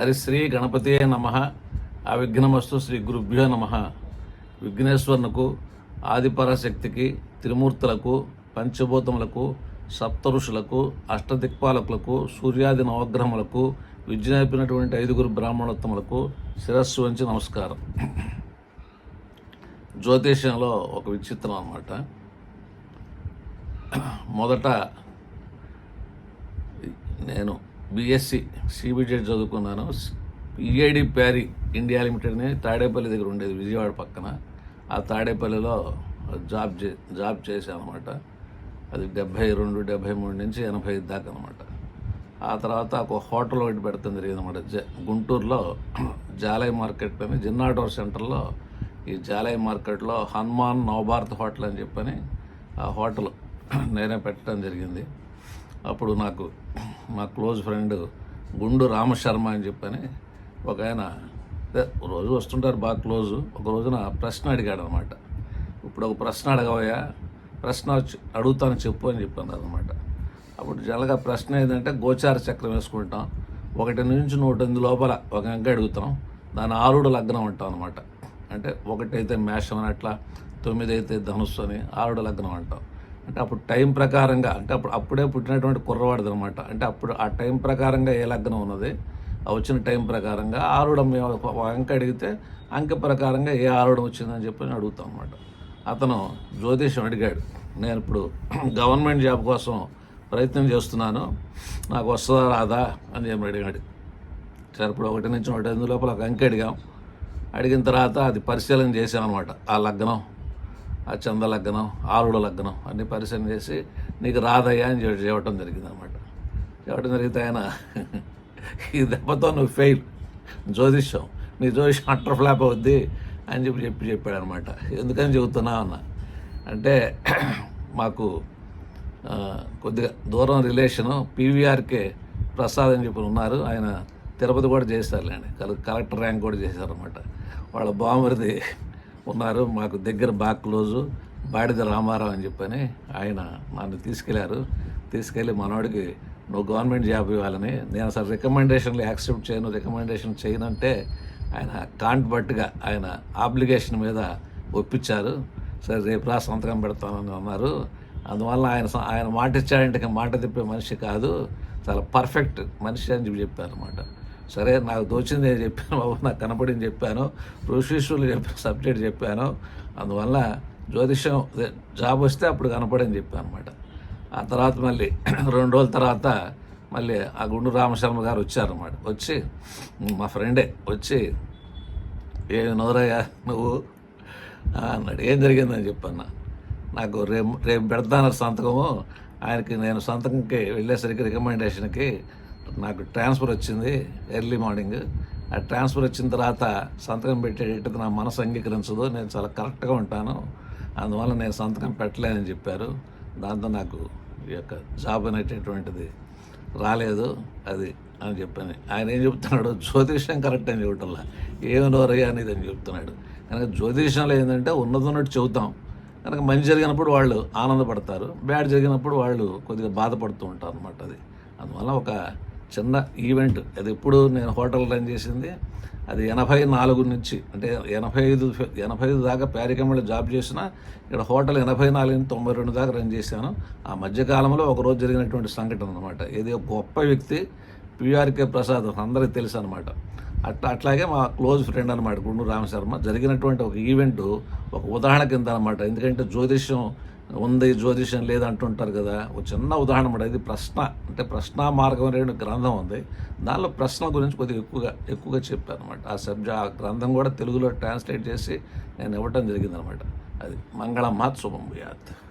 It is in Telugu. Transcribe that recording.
హరి శ్రీ గణపతే నమ. అవిఘ్నమస్తు శ్రీ గురుభ్యో నమ. విఘ్నేశ్వరునకు ఆదిపరాశక్తికి త్రిమూర్తులకు పంచభూతములకు సప్తఋషులకు అష్టదిక్పాలకులకు సూర్యాది నవగ్రహములకు విద్య నేర్పినటువంటి ఐదుగురు బ్రాహ్మణోత్తములకు శిరస్సు వంచి నమస్కారం. జ్యోతిష్యంలో ఒక విచిత్రం అన్నమాట. మొదట నేను బీఎస్సీ సిబిజెడ్ చదువుకున్నాను. ఈఐడి ప్యారీ ఇండియా లిమిటెడ్ని తాడేపల్లి దగ్గర ఉండేది విజయవాడ పక్కన. ఆ తాడేపల్లిలో జాబ్ చే జాబ్ చేశాను అనమాట అది డెబ్భై రెండు డెబ్భై మూడు నుంచి ఎనభై ఐదు దాకా అనమాట ఆ తర్వాత ఒక హోటల్ ఒకటి పెడతాం జరిగింది అనమాట జ గుంటూరులో జాలై మార్కెట్ అని జిన్నాటోర్ సెంటర్లో ఈ జాలై మార్కెట్లో హనుమాన్ నవభారత్ హోటల్ అని చెప్పని ఆ హోటల్ నేనే పెట్టడం జరిగింది. అప్పుడు నాకు మా క్లోజ్ ఫ్రెండ్ గుండు రామశర్మ అని చెప్పని ఒక ఆయన రోజు వస్తుంటారు బాగా క్లోజు. ఒక రోజున ప్రశ్న అడిగాడు అనమాట ఇప్పుడు ఒక ప్రశ్న అడగవయ్యా ప్రశ్న అడుగుతాను చెప్పు అని చెప్పాను అనమాట అప్పుడు జనరల్గా ప్రశ్న ఏంటంటే గోచార చక్రం వేసుకుంటాం. ఒకటి నుంచి నూట ఎనిమిది లోపల ఒక అంక అడుగుతాం. దాని ఆరుడు లగ్నం అంటాం అనమాట అంటే ఒకటి అయితే మేషం అని అట్లా తొమ్మిది అయితే ధనుస్సు అని ఆరుడు లగ్నం అంటాం. అంటే అప్పుడు టైం ప్రకారంగా అంటే అప్పుడు అప్పుడే పుట్టినటువంటి కుర్రవాడిది అనమాట అంటే అప్పుడు ఆ టైం ప్రకారంగా ఏ లగ్నం ఉన్నది? ఆ వచ్చిన టైం ప్రకారంగా ఆరుడం అంక అడిగితే అంక ప్రకారంగా ఏ ఆరుడం వచ్చిందని చెప్పి నేను అడుగుతాం అనమాట అతను జ్యోతిషం అడిగాడు. నేను ఇప్పుడు గవర్నమెంట్ జాబ్ కోసం ప్రయత్నం చేస్తున్నాను. నాకు వస్తుందా రాదా అని చెప్పి అడిగాడు. సరే ఇప్పుడు ఒకటి నుంచి ఒకటి లోపల ఒక అంకె అడిగాం. అడిగిన తర్వాత అది పరిశీలన చేశాను అనమాట ఆ లగ్నం. ఆ చంద లగ్నం ఆరుడ లగ్నం అన్ని పరిశీలన చేసి నీకు రాదయ్యా అని చెప్పి చెప్పడం జరిగింది అనమాట చెప్పడం జరిగితే ఆయన ఈ దెబ్బతో నువ్వు ఫెయిల్ జ్యోతిష్యం నీ జ్యోతిష్యం అట్టర్ ఫ్లాప్ అవుద్ది అని చెప్పి చెప్పి చెప్పాడు అనమాట ఎందుకని చెబుతున్నావు అన్న అంటే మాకు కొద్దిగా దూరం రిలేషను పీవీఆర్కే ప్రసాద్ అని చెప్పి ఉన్నారు. ఆయన తిరుపతి కూడా చేశారులేండి. కల కలెక్టర్ ర్యాంక్ కూడా చేశారనమాట వాళ్ళ బామ్మరిది ఉన్నారు మాకు దగ్గర బాగా క్లోజు. బాడిద రామారావు అని చెప్పని ఆయన నన్ను తీసుకెళ్ళారు. తీసుకెళ్ళి మనవాడికి నువ్వు గవర్నమెంట్ జాబ్ ఇవ్వాలని నేను అసలు రికమెండేషన్లు యాక్సెప్ట్ చేయను. రికమెండేషన్ చేయనంటే ఆయన కాంట్ బట్టుగా ఆయన ఆబ్లిగేషన్ మీద ఒప్పించారు. సరే రేపు రా సంతకం పెడతానని అన్నారు. అందువల్ల ఆయన స- ఆయన మాట ఇచ్చాడంటే మాట తిప్పే మనిషి కాదు. చాలా పర్ఫెక్ట్ మనిషి అని చెప్పి చెప్పారు అనమాట సరే నాకు తోచింది నేను చెప్పాను బాబు నాకు కనపడింది చెప్పాను. ఋషిష్యులు చెప్పిన సబ్జెక్ట్ చెప్పాను. అందువల్ల జ్యోతిష్యం జాబ్ వస్తే అప్పుడు కనపడని చెప్పాను అనమాట ఆ తర్వాత మళ్ళీ రెండు రోజుల తర్వాత మళ్ళీ ఆ గుండు రామశర్మ గారు వచ్చారన్నమాట వచ్చి మా ఫ్రెండే వచ్చి ఏ నోరయ్యా నువ్వు? అన్నాడు. ఏం జరిగిందని చెప్పాను నాకు రేపు రేపు పెడతాను సంతకము. ఆయనకి నేను సంతకంకి వెళ్ళేసరికి రికమెండేషన్కి నాకు ట్రాన్స్ఫర్ వచ్చింది ఎర్లీ మార్నింగ్. ఆ ట్రాన్స్ఫర్ వచ్చిన తర్వాత సంతకం పెట్టేటట్టు నా మనసు అంగీకరించదు. నేను చాలా కరెక్ట్గా ఉంటాను. అందువల్ల నేను సంతకం పెట్టలేనని చెప్పారు. దాంతో నాకు ఈ యొక్క జాబ్ అనేటటువంటిది రాలేదు. అది అని చెప్పాను ఆయన ఏం చెప్తున్నాడు? జ్యోతిష్యం కరెక్ట్ అని చెప్పటంలా. ఏమనోరయ్యా అనేది అని చెప్తున్నాడు. కనుక జ్యోతిష్యంలో ఏంటంటే ఉన్నది ఉన్నట్టు చెబుతాం. కనుక మంచి జరిగినప్పుడు వాళ్ళు ఆనందపడతారు. బ్యాడ్ జరిగినప్పుడు వాళ్ళు కొద్దిగా బాధపడుతూ ఉంటారు అనమాట అది. అందువల్ల ఒక చిన్న ఈవెంట్. అది ఎప్పుడు నేను హోటల్ రన్ చేసింది. అది ఎనభై నాలుగు నుంచి అంటే ఎనభై ఐదు ఎనభై ఐదు దాకా ప్యారికమ్మలో జాబ్ చేసిన ఇక్కడ హోటల్ ఎనభై నాలుగు నుంచి తొంభై రెండు దాకా రన్ చేశాను. ఆ మధ్యకాలంలో ఒక రోజు జరిగినటువంటి సంఘటన అనమాట ఇది ఒక గొప్ప వ్యక్తి పిఆర్కే ప్రసాద్ అందరికీ తెలుసు అనమాట అట్లా అట్లాగే మా క్లోజ్ ఫ్రెండ్ అనమాట గుండు రామశర్మ. జరిగినటువంటి ఒక ఈవెంట్ ఒక ఉదాహరణ కింద అనమాట ఎందుకంటే జ్యోతిష్యం ఉంది జ్యోతిష్యం లేదంటుంటారు కదా. ఒక చిన్న ఉదాహరణ ఇది ప్రశ్న. అంటే ప్రశ్న మార్గం అనే గ్రంథం ఉంది. దానిలో ప్రశ్నల గురించి కొద్దిగా ఎక్కువగా ఎక్కువగా చెప్పాను అనమాట ఆ సబ్జెక్ట్ ఆ గ్రంథం కూడా తెలుగులో ట్రాన్స్లేట్ చేసి నేను ఇవ్వటం జరిగిందనమాట అది మంగళమ్మ శుభం భూయాత్.